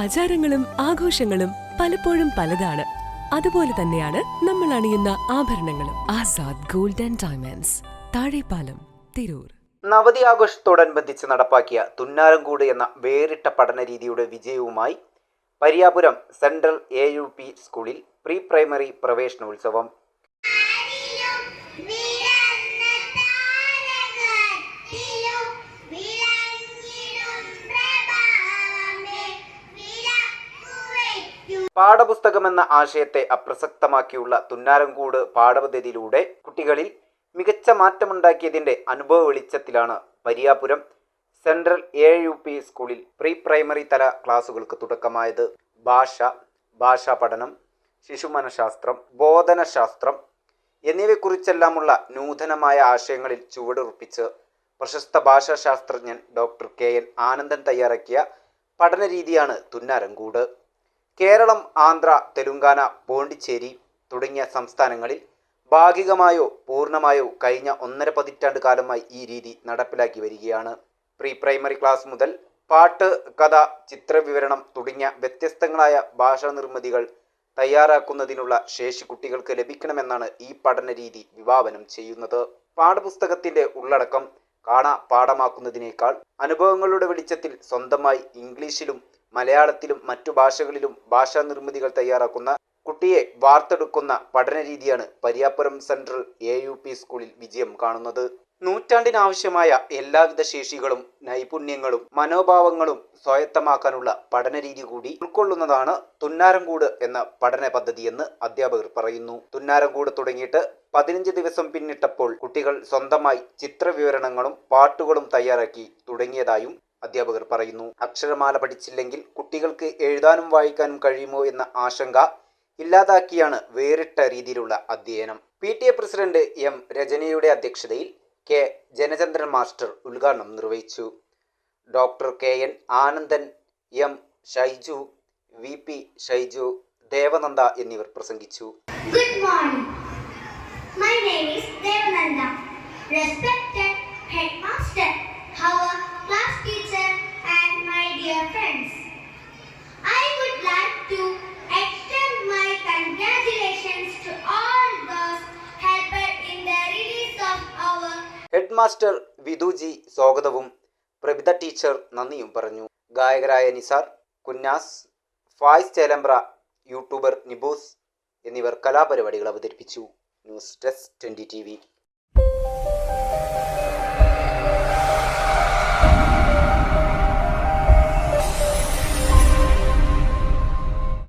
ആചാരങ്ങളും ആഘോഷങ്ങളും പലപ്പോഴും പലതാണ്. അതുപോലെ തന്നെയാണ് നമ്മൾ അണിയുന്ന ആഭരണങ്ങളും. Azad gold and diamonds Thazhepalam Tirur. നവതി ആഘോഷത്തോടനുബന്ധിച്ച് നടപ്പാക്കിയ തുന്നാരംകൂട് എന്ന വേറിട്ട പഠന രീതിയുടെ വിജയവുമായി Pariyapuram central A U P സ്കൂളിൽ പ്രീ പ്രൈമറി പ്രവേശനോത്സവം പാഠപുസ്തകമെന്ന ആശയത്തെ അപ്രസക്തമാക്കിയുള്ള തുന്നാരംകൂട് പാഠപദ്ധതിയിലൂടെ കുട്ടികളിൽ മികച്ച മാറ്റമുണ്ടാക്കിയതിന്റെ അനുഭവ വെളിച്ചത്തിലാണ് Pariyapuram central A U P സ്കൂളിൽ പ്രീ പ്രൈമറി തല ക്ലാസുകൾക്ക് തുടക്കമായത്. ഭാഷ ഭാഷാ പഠനം ശിശുമനഃശാസ്ത്രം ബോധനശാസ്ത്രം എന്നിവയെക്കുറിച്ചെല്ലാമുള്ള നൂതനമായ ആശയങ്ങളിൽ ചുവടുറപ്പിച്ച് പ്രശസ്ത ഭാഷാശാസ്ത്രജ്ഞൻ ഡോക്ടർ കെ എൻ ആനന്ദൻ തയ്യാറാക്കിയ പഠന രീതിയാണ് തുന്നാരംകൂട്. കേരളം ആന്ധ്ര തെലുങ്കാന പോണ്ടിച്ചേരി തുടങ്ങിയ സംസ്ഥാനങ്ങളിൽ ഭാഗികമായോ പൂർണമായോ കഴിഞ്ഞ ഒന്നര പതിറ്റാണ്ട് കാലമായി ഈ രീതി നടപ്പിലാക്കി വരികയാണ്. പ്രീ പ്രൈമറി ക്ലാസ് മുതൽ പാട്ട് കഥ ചിത്രവിവരണം തുടങ്ങിയ വ്യത്യസ്തങ്ങളായ ഭാഷാ നിർമ്മിതികൾ തയ്യാറാക്കുന്നതിനുള്ള ശേഷി കുട്ടികൾക്ക് ലഭിക്കണമെന്നാണ് ഈ പഠന രീതി വിഭാവനം ചെയ്യുന്നത്. പാഠപുസ്തകത്തിന്റെ ഉള്ളടക്കം കാണാ പാഠമാക്കുന്നതിനേക്കാൾ അനുഭവങ്ങളുടെ വെളിച്ചത്തിൽ സ്വന്തമായി ഇംഗ്ലീഷിലും മലയാളത്തിലും മറ്റു ഭാഷകളിലും ഭാഷാ നിർമ്മിതികൾ തയ്യാറാക്കുന്ന കുട്ടിയെ വാർത്തെടുക്കുന്ന പഠന രീതിയാണ് Pariyapuram central A U P സ്കൂളിൽ വിജയം കാണുന്നത്. നൂറ്റാണ്ടിനാവശ്യമായ എല്ലാവിധ ശേഷികളും നൈപുണ്യങ്ങളും മനോഭാവങ്ങളും സ്വായത്തമാക്കാനുള്ള പഠന രീതി കൂടി ഉൾക്കൊള്ളുന്നതാണ് തുന്നാരംകൂട് എന്ന പഠന പദ്ധതിയെന്ന് അധ്യാപകർ പറയുന്നു. തുന്നാരംകൂട് തുടങ്ങിയിട്ട് പതിനഞ്ച് ദിവസം പിന്നിട്ടപ്പോൾ കുട്ടികൾ സ്വന്തമായി ചിത്രവിവരണങ്ങളും പാട്ടുകളും തയ്യാറാക്കി തുടങ്ങിയതായും അധ്യാപകർ പറയുന്നു. അക്ഷരമാല പഠിച്ചില്ലെങ്കിൽ കുട്ടികൾക്ക് എഴുതാനും വായിക്കാനും കഴിയുമോ എന്ന ആശങ്ക ഇല്ലാതാക്കിയാണ് വേറിട്ട രീതിയിലുള്ള അധ്യയനം. P T A president M രജനിയുടെ അധ്യക്ഷതയിൽ കെ ജനചന്ദ്രൻ മാസ്റ്റർ ഉദ്ഘാടനം നിർവഹിച്ചു. Doctor K N Anandan M Shaiju V P Shaiju Devananda എന്നിവർ പ്രസംഗിച്ചു. Good morning my name is master Vidhuji സ്വാഗതവും. പ്രഭിത ടീച്ചർ നന്ദിയും പറഞ്ഞു. ഗായകരായ നിസാർ കുന്നാസ് ഫായ്സ് ചേലമ്പ്ര യൂട്യൂബർ നിബൂസ് എന്നിവർ കലാപരിപാടികൾ അവതരിപ്പിച്ചു. News desk twenty T